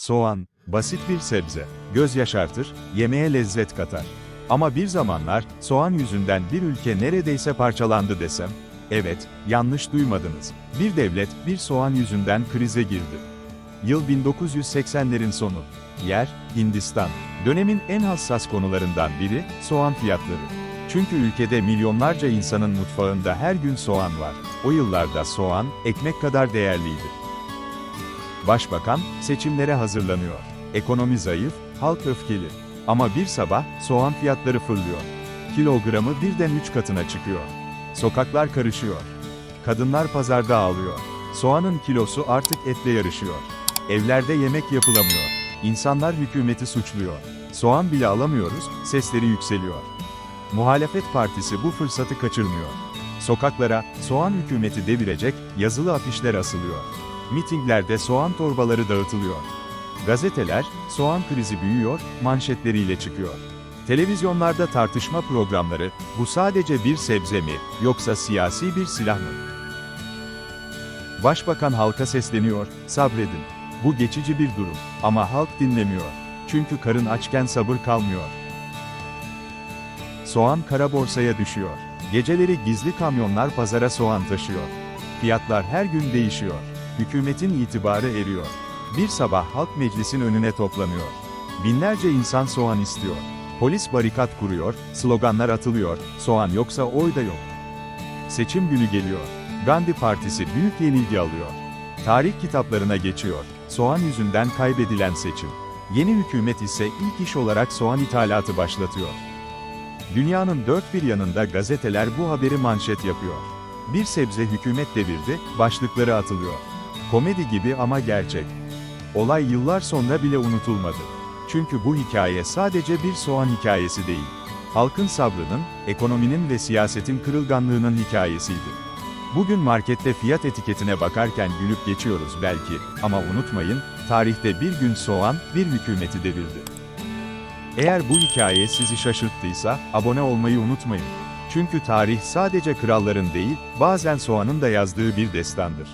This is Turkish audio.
Soğan, basit bir sebze. Göz yaşartır, yemeğe lezzet katar. Ama bir zamanlar, soğan yüzünden bir ülke neredeyse parçalandı desem, evet, yanlış duymadınız. Bir devlet, bir soğan yüzünden krize girdi. Yıl 1980'lerin sonu. Yer, Hindistan. Dönemin en hassas konularından biri, soğan fiyatları. Çünkü ülkede milyonlarca insanın mutfağında her gün soğan var. O yıllarda soğan, ekmek kadar değerliydi. Başbakan, seçimlere hazırlanıyor. Ekonomi zayıf, halk öfkeli. Ama bir sabah, soğan fiyatları fırlıyor. Kilogramı birden üç katına çıkıyor. Sokaklar karışıyor. Kadınlar pazarda ağlıyor. Soğanın kilosu artık etle yarışıyor. Evlerde yemek yapılamıyor. İnsanlar hükümeti suçluyor. Soğan bile alamıyoruz, sesleri yükseliyor. Muhalefet partisi bu fırsatı kaçırmıyor. Sokaklara, soğan hükümeti devirecek, yazılı afişler asılıyor. Mitinglerde soğan torbaları dağıtılıyor. Gazeteler, soğan krizi büyüyor, manşetleriyle çıkıyor. Televizyonlarda tartışma programları, bu sadece bir sebze mi, yoksa siyasi bir silah mı? Başbakan halka sesleniyor, sabredin. Bu geçici bir durum. Ama halk dinlemiyor. Çünkü karın açken sabır kalmıyor. Soğan kara borsaya düşüyor. Geceleri gizli kamyonlar pazara soğan taşıyor. Fiyatlar her gün değişiyor. Hükümetin itibarı eriyor. Bir sabah halk meclisin önüne toplanıyor. Binlerce insan soğan istiyor. Polis barikat kuruyor, sloganlar atılıyor, soğan yoksa oy da yok. Seçim günü geliyor. Gandhi Partisi büyük yenilgi alıyor. Tarih kitaplarına geçiyor. Soğan yüzünden kaybedilen seçim. Yeni hükümet ise ilk iş olarak soğan ithalatı başlatıyor. Dünyanın dört bir yanında gazeteler bu haberi manşet yapıyor. Bir sebze hükümet devirdi, başlıkları atılıyor. Komedi gibi ama gerçek. Olay yıllar sonra bile unutulmadı. Çünkü bu hikaye sadece bir soğan hikayesi değil. Halkın sabrının, ekonominin ve siyasetin kırılganlığının hikayesiydi. Bugün markette fiyat etiketine bakarken gülüp geçiyoruz belki ama unutmayın, tarihte bir gün soğan bir hükümeti devirdi. Eğer bu hikaye sizi şaşırttıysa abone olmayı unutmayın. Çünkü tarih sadece kralların değil, bazen soğanın da yazdığı bir destandır.